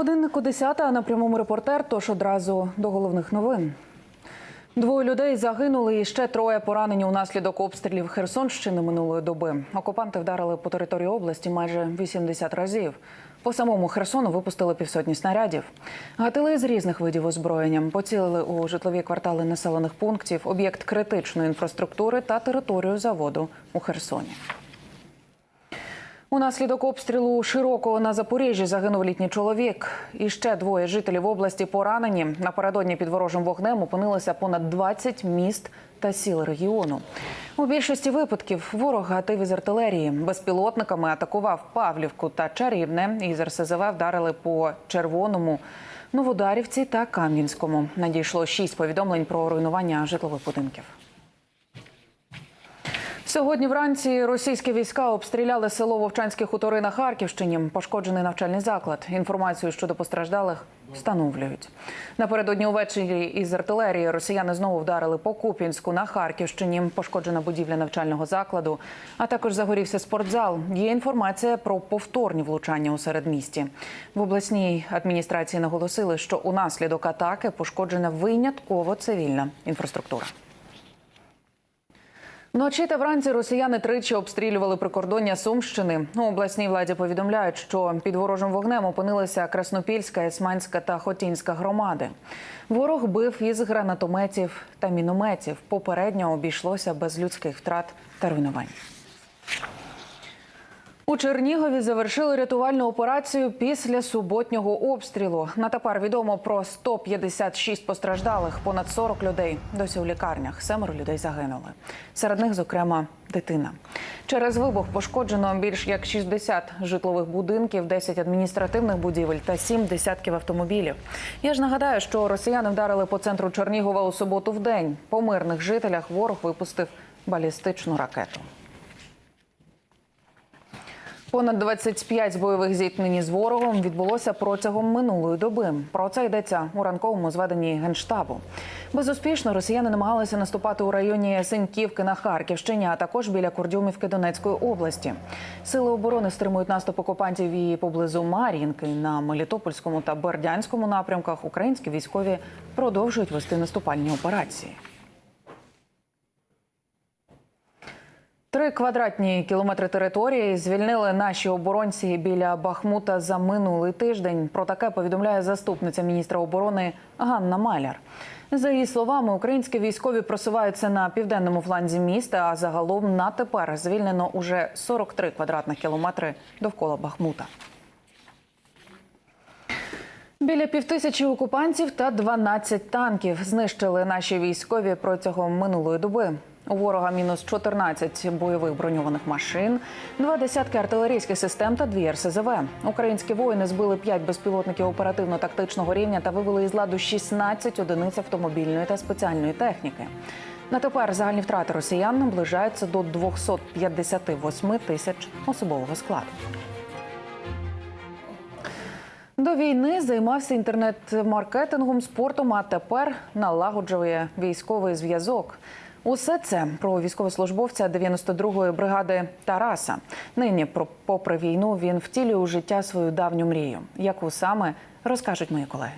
Годиннику 10, на прямому репортер, тож одразу до головних новин. Двоє людей загинули і ще троє поранені унаслідок обстрілів Херсонщини минулої доби. Окупанти вдарили по території області майже 80 разів. По самому Херсону випустили півсотні снарядів. Гатили з різних видів озброєння, поцілили у житлові квартали населених пунктів, об'єкт критичної інфраструктури та територію заводу у Херсоні. Унаслідок обстрілу широкого на Запоріжжі загинув літній чоловік. І ще двоє жителів області поранені. Напередодні під ворожим вогнем опинилися понад 20 міст та сіл регіону. У більшості випадків ворог гатив із артилерії. Безпілотниками атакував Павлівку та Чарівне. Із РСЗВ вдарили по Червоному, Новодарівці та Кам'янському. Надійшло шість повідомлень про руйнування житлових будинків. Сьогодні вранці російські війська обстріляли село Вовчанські хутори на Харківщині. Пошкоджений навчальний заклад. Інформацію щодо постраждалих встановлюють. Напередодні увечері із артилерії росіяни знову вдарили по Куп'янську на Харківщині. Пошкоджена будівля навчального закладу, а також загорівся спортзал. Є інформація про повторні влучання у середмісті. В обласній адміністрації наголосили, що унаслідок атаки пошкоджена винятково цивільна інфраструктура. Вночі та вранці росіяни тричі обстрілювали прикордоння Сумщини. У обласній владі повідомляють, що під ворожим вогнем опинилися Краснопільська, Есманська та Хотінська громади. Ворог бив із гранатометів та мінометів. Попередньо обійшлося без людських втрат та руйнувань. У Чернігові завершили рятувальну операцію після суботнього обстрілу. На тепер відомо про 156 постраждалих, понад 40 людей досі у лікарнях. Семеро людей загинули. Серед них, зокрема, дитина. Через вибух пошкоджено більш як 60 житлових будинків, 10 адміністративних будівель та 7 десятків автомобілів. Я ж нагадаю, що росіяни вдарили по центру Чернігова у суботу в день. По мирних жителях ворог випустив балістичну ракету. Понад 25 бойових зіткнень з ворогом відбулося протягом минулої доби. Про це йдеться у ранковому зведенні генштабу. Безуспішно росіяни намагалися наступати у районі Синьківки на Харківщині, а також біля Курдюмівки Донецької області. Сили оборони стримують наступ окупантів і поблизу Мар'їнки на Мелітопольському та Бердянському напрямках. Українські військові продовжують вести наступальні операції. Три квадратні кілометри території звільнили наші оборонці біля Бахмута за минулий тиждень. Про таке повідомляє заступниця міністра оборони Ганна Маляр. За її словами, українські військові просуваються на південному фланзі міста. А загалом на тепер звільнено уже 43 квадратних кілометри довкола Бахмута. Біля півтисячі окупантів та 12 танків знищили наші військові протягом минулої доби. У ворога мінус 14 бойових броньованих машин, два десятки артилерійських систем та дві РСЗВ. Українські воїни збили 5 безпілотників оперативно-тактичного рівня та вивели із ладу 16 одиниць автомобільної та спеціальної техніки. На тепер загальні втрати росіян наближаються до 258 тисяч особового складу. До війни займався інтернет-маркетингом, спортом, а тепер налагоджує військовий зв'язок. Усе це про військовослужбовця 92-ї бригади Тараса. Нині, попри війну, він втілює у життя свою давню мрію. Яку саме розкажуть мої колеги.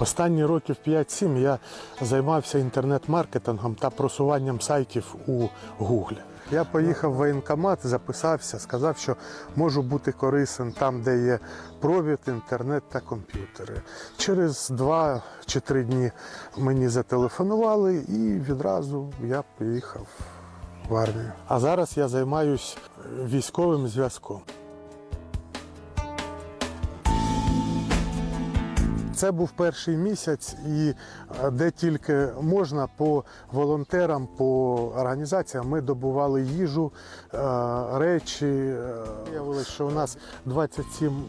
Останні років 5-7 я займався інтернет-маркетингом та просуванням сайтів у Гуглі. Я поїхав в воєнкомат, записався, сказав, що можу бути корисним там, де є провід, інтернет та комп'ютери. Через два чи три дні мені зателефонували і відразу я поїхав в армію. А зараз я займаюся військовим зв'язком. Це був перший місяць, і е, де тільки можна по волонтерам, по організаціям ми добували їжу, е, речі. Е, Виявилось, що у нас 27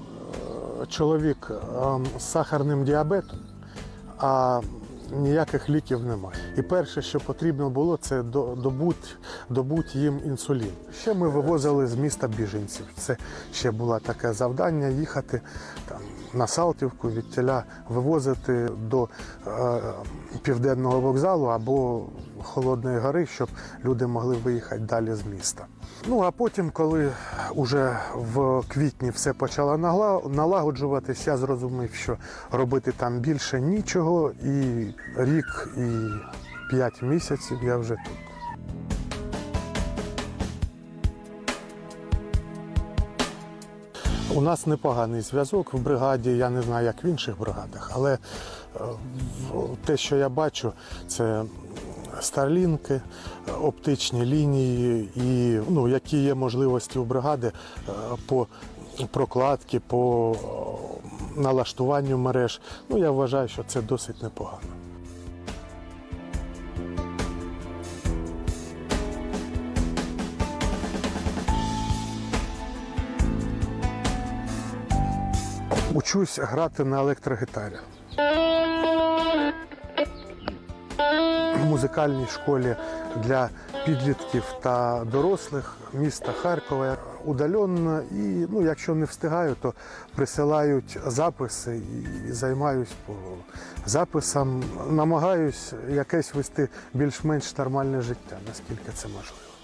е, чоловік е, з сахарним діабетом, а ніяких ліків немає. І перше, що потрібно було, це добути добуть, їм інсулін. Ще ми вивозили з міста біженців. Це ще було таке завдання їхати там на Салтівку, від тіля вивозити до е, південного вокзалу або Холодної гори, щоб люди могли виїхати далі з міста. Ну а потім, коли вже в квітні все почало налагоджуватись, я зрозумів, що робити там більше нічого, і рік, і п'ять місяців я вже тут. У нас непоганий зв'язок в бригаді. Я не знаю, як в інших бригадах, але е, те, що я бачу, це старлінки, оптичні лінії, і ну, які є можливості у бригади е, по прокладці, по е, налаштуванню мереж. Ну, я вважаю, що це досить непогано. Учусь грати на електрогітарі. Музикальній школі для підлітків та дорослих міста Харкова удаленно. І ну, якщо не встигаю, то присилають записи і займаюсь по записам. Намагаюсь якесь вести більш-менш нормальне життя, наскільки це можливо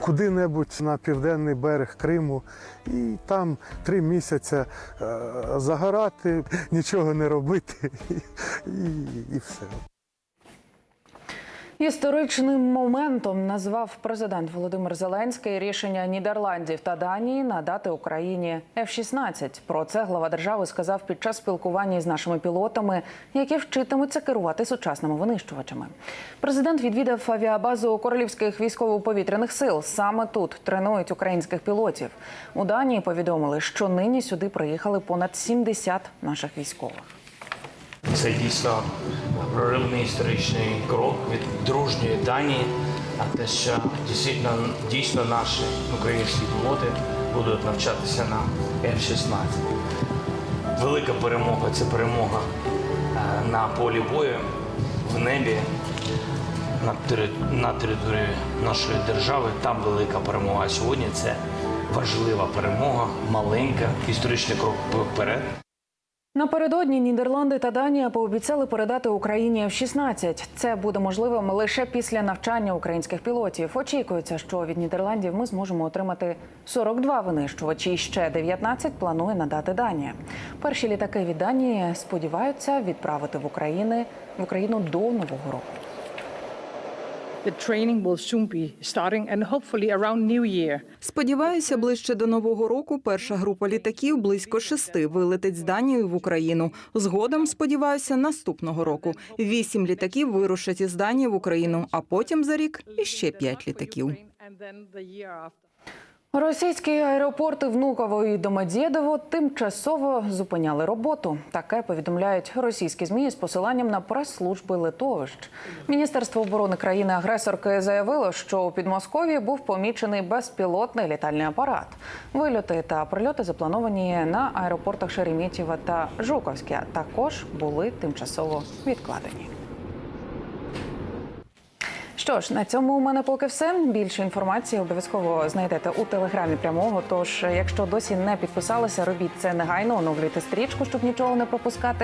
куди-небудь на південний берег Криму і там три місяці е, загорати, нічого не робити і, і все. Історичним моментом назвав президент Володимир Зеленський рішення Нідерландів та Данії надати Україні F-16. Про це глава держави сказав під час спілкування з нашими пілотами, які вчитимуться керувати сучасними винищувачами. Президент відвідав авіабазу королівських військово-повітряних сил. Саме тут тренують українських пілотів. У Данії повідомили, що нині сюди приїхали понад 70 наших військових. Це дійсно проривний історичний крок від дружньої Данії, а те, що дійсно, дійсно наші українські пілоти будуть навчатися на F-16. Велика перемога це перемога е, на полі бою, в небі, на, території нашої держави. Там велика перемога. А сьогодні це важлива перемога, маленька, історичний крок вперед. Напередодні Нідерланди та Данія пообіцяли передати Україні F-16. Це буде можливим лише після навчання українських пілотів. Очікується, що від Нідерландів ми зможемо отримати 42 винищувачі. Ще 19 планує надати Данія. Перші літаки від Данії сподіваються відправити в Україну в Україну до нового року. The training will soon be starting and hopefully around New Year. Сподіваюся, ближче до нового року перша група літаків близько шести вилетить з Данією в Україну. Згодом сподіваюся, наступного року вісім літаків вирушать із Данії в Україну, а потім за рік іще п'ять літаків. Російські аеропорти Внуково і Домодєдово тимчасово зупиняли роботу. Таке повідомляють російські змі з посиланням на прес-служби литовищ. Міністерство оборони країни-агресорки заявило, що у Підмосков'ї був помічений безпілотний літальний апарат. Вильоти та прильоти заплановані на аеропортах Шереметьєво та Жуковське. Також були тимчасово відкладені. Що ж, на цьому у мене поки все. Більше інформації обов'язково знайдете у телеграмі прямого. Тож, якщо досі не підписалися, робіть це негайно, оновлюйте стрічку, щоб нічого не пропускати.